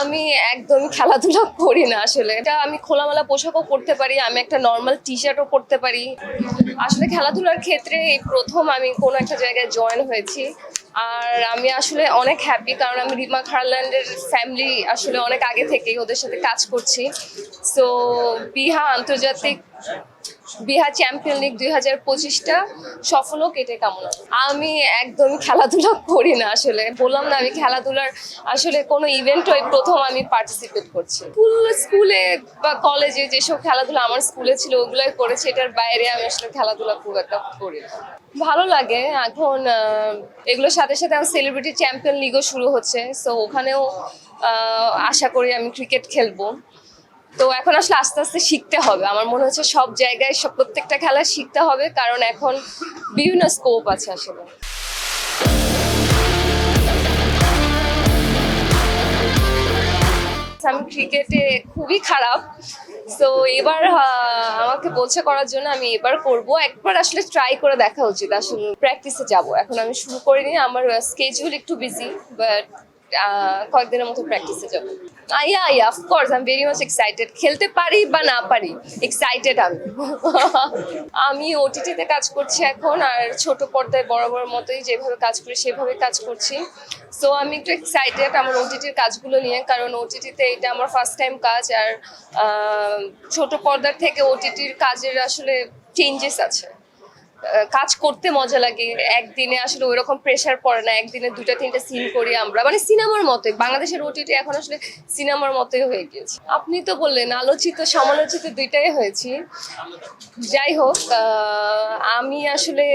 আমি একদম খেলাধুলা করি না আসলে। এটা আমি খোলামেলা পোশাকও পরতে পারি, আমি একটা নর্মাল টি শার্টও পরতে পারি। আসলে খেলাধুলার ক্ষেত্রে এই প্রথম আমি কোনো একটা জায়গায় জয়েন হয়েছি। আর আমি আসলে অনেক হ্যাপি কারণ আমি রিমা খারল্যান্ডের ফ্যামিলি আসলে অনেক আগে থেকেই ওদের সাথে কাজ করছি। সো বিহা আন্তর্জাতিক বিহার চ্যাম্পিয়ন লিগ দুই হাজার পঁচিশটা সফল এটাই কামনা। আমি একদম খেলাধুলা করি না আসলে। বললাম না, আমি খেলাধুলার আসলে কোনো ইভেন্ট ওই প্রথম আমি পার্টিসিপেট করছি স্কুল স্কুলে বা কলেজে যেসব খেলাধুলা আমার স্কুলে ছিল, ওগুলোই করেছি, এটার বাইরে আমি আসলে খেলাধুলা খুব একটা করি না। ভালো লাগে, এখন এগুলোর সাথে সাথে আমার সেলিব্রিটি চ্যাম্পিয়ন লিগও শুরু হচ্ছে সো ওখানেও আশা করি আমি ক্রিকেট খেলব। তো এখন আসলে আস্তে আস্তে শিখতে হবে। আমার মনে হচ্ছে সব জায়গায় সব প্রত্যেকটা খেলা শিখতে হবে, কারণ এখন বিভিন্ন স্কোপ আছে আসলে। আমি ক্রিকেটে খুবই খারাপ তো এবার আমাকে বলছে করার জন্য আমি এবার করব। একবার আসলে ট্রাই করে দেখা উচিত, আসলে প্র্যাকটিসে যাব। এখন আমি শুরু করিনি, আমার স্কেজুল একটু বিজি বাট কয়েকদিনের মতো প্র্যাকটিসে যাব। Yeah yeah of course I am very much excited খেলতে পারি বা না পারি এক্সাইটেড আমি। আমি ওটিটিতে কাজ করছি এখন, আর ছোট পর্দায় বড় বড় মতোই যেভাবে কাজ করি, সেভাবে কাজ করছি। সো আমি একটু এক্সাইটেড আমার ওটিটির কাজগুলো নিয়ে, কারণ ওটিটিতে এটা আমার ফার্স্ট টাইম কাজ, আর ছোট পর্দার থেকে ওটিটির কাজের আসলে চেঞ্জেস আছে। কাজ করতে মজা লাগে। একদিনে আসলে ওই রকম প্রেশার পড়ে না, একদিনে দুটা তিনটা সিন করি আমরা। মানে সিনেমার মতোই। বাংলাদেশের ওটিটি এখন আসলে সিনেমার মতোই হয়ে গিয়েছে। আপনি তো বললেন, আলোচিত, সমালোচিত দুইটাই হয়েছি। যাই হোক আমি আসলে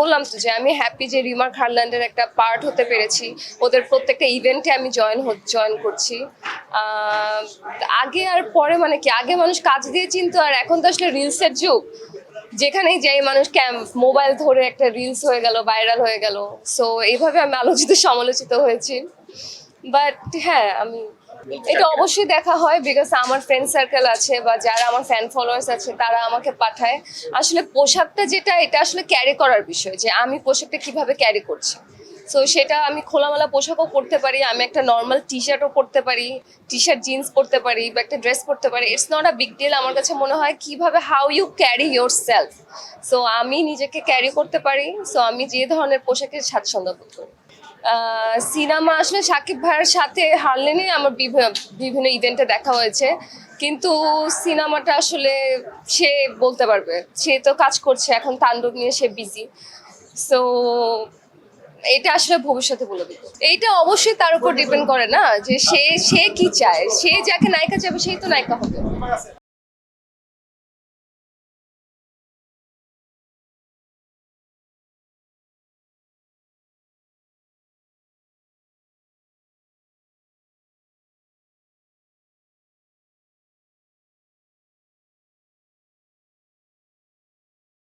বললাম তো যে আমি হ্যাপি যে রিমার খারল্যান্ডের একটা পার্ট হতে পেরেছি। ওদের প্রত্যেকটা ইভেন্টে আমি জয়েন জয়েন করছি। আগে আর পরে মানে কি? আগে মানুষ কাজ দিয়ে চিনতো, আর এখন তো আসলে রিলসের যুগ। যেখানেই যাই, মানুষ ক্যাম মোবাইল ধরে একটা রিলস হয়ে গেল ভাইরাল হয়ে গেল। সো এইভাবে আমি আলোচিত, সমালোচিত হয়েছি। বাট হ্যাঁ আমি, এটা অবশ্যই দেখা হয় বিকজ আমার ফ্রেন্ড সার্কেল আছে বা যারা আমার ফ্যান ফলোয়ার্স আছে, তারা আমাকে পাঠায়। আসলে পোশাকটা যেটা, এটা আসলে ক্যারি করার বিষয় যে আমি পোশাকটা কীভাবে ক্যারি করছি। সো সেটা আমি খোলামেলা পোশাকও পরতে পারি, আমি একটা নর্মাল টি শার্টও পরতে পারি টি শার্ট জিন্স পরতে পারি বা একটা ড্রেস পরতে পারি। It's not a big deal আমার কাছে মনে হয় কীভাবে how you carry yourself so আমি নিজেকে ক্যারি করতে পারি সো আমি যে ধরনের পোশাকের স্বাচ্ছন্দ্য বোধ করি। সিনেমা, আসলে সাকিব ভাইয়ের সাথে হারলেনই আমার বিভিন্ন ইভেন্টে দেখা হয়েছে। কিন্তু সিনেমাটা আসলে সে বলতে পারবে, সে তো কাজ করছে, এখন তাণ্ডব নিয়ে সে বিজি সো এটা আসলে ভবিষ্যতে বলে দিব। এইটা অবশ্যই তার উপর ডিপেন্ড করে না যে সে সে কি চায়? সে যাকে নায়িকা চাইবে সেই তো নায়িকা হবে।